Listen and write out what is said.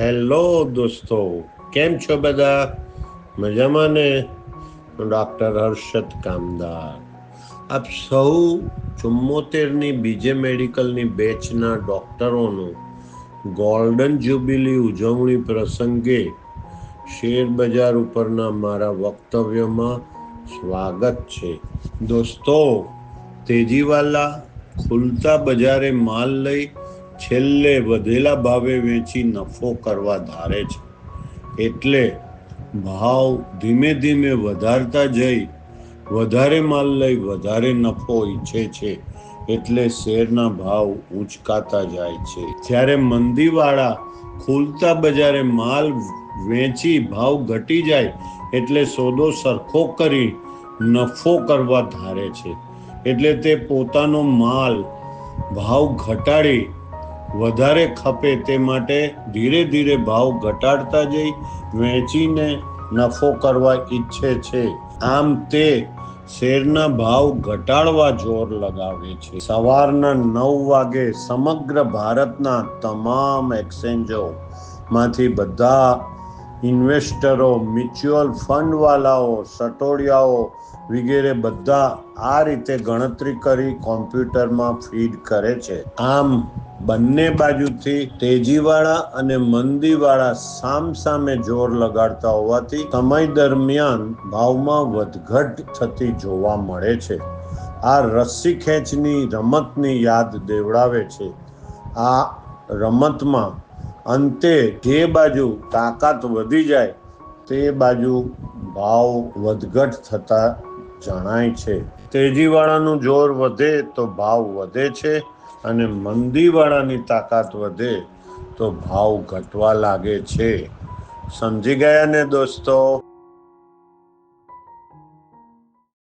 Hello દોસ્તો. કેમ છો બધા? મજામાં ને હું ડૉક્ટર હર્ષદ કામદાર. આપ સૌ ચુમ્મોતેરની બીજે મેડિકલની બેચના ડૉક્ટરોનું ગોલ્ડન જ્યુબિલી ઉજવણી પ્રસંગે શેર બજાર ઉપરના મારા વક્તવ્યમાં સ્વાગત છે. દોસ્તો, તેજીવાલા ખુલતા બજારે માલ લઈ છેલ્લે વધેલા ભાવે વેચી નફો કરવા ધારે છે. એટલે ભાવ ધીમે ધીમે વધારતા જઈ વધારે માલ લઈ વધારે નફો ઈચ્છે છે. એટલે શેરના ભાવ ઊંચકાતા જાય છે. જ્યારે મંદીવાળા ખુલતા બજારે માલ વેચી ભાવ ઘટી જાય, એટલે સોદો સરખો કરી નફો કરવા ધારે છે. એટલે તે પોતાનો માલ ભાવ ઘટાડી વધારે ખપે તે માટે ધીરે ધીરે ભાવ ઘટાડતા જઈ વેચીને નફો કરવા ઈચ્છે છે. આમ તે શેરના ભાવ ઘટાડવા જોર લગાવે છે. સવારના નવ વાગે સમગ્ર ભારતના તમામ એક્સચેન્જો માંથી બધા ઇન્વેસ્ટરો, મ્યુચ્યુઅલ ફંડવાલાઓ સટોડિયાઓ વગેરે બધા આ રીતે ગણતરી કરી કોમ્પ્યુટરમાં ફીડ કરે છે. આમ બંને બાજુથી તેજીવાળા અને મંદીવાળા સામ સામે જોર લગાડતા હોવાથી સમય દરમિયાન ભાવમાં વધઘટ થતી જોવા મળે છે. આ રસ્સી ખેંચની રમતની યાદ દેવડાવે છે. આ રમતમાં અંતે જે બાજુ તાકાત વધી જાય, તે બાજુ ભાવ વધઘટ થતા જણાય છે. તેજીવાળાનું જોર વધે તો ભાવ વધે છે. અને મંદીવાળાની તાકાત વધે તો ભાવ ઘટવા લાગે છે. સમજી ગયા ને દોસ્તો?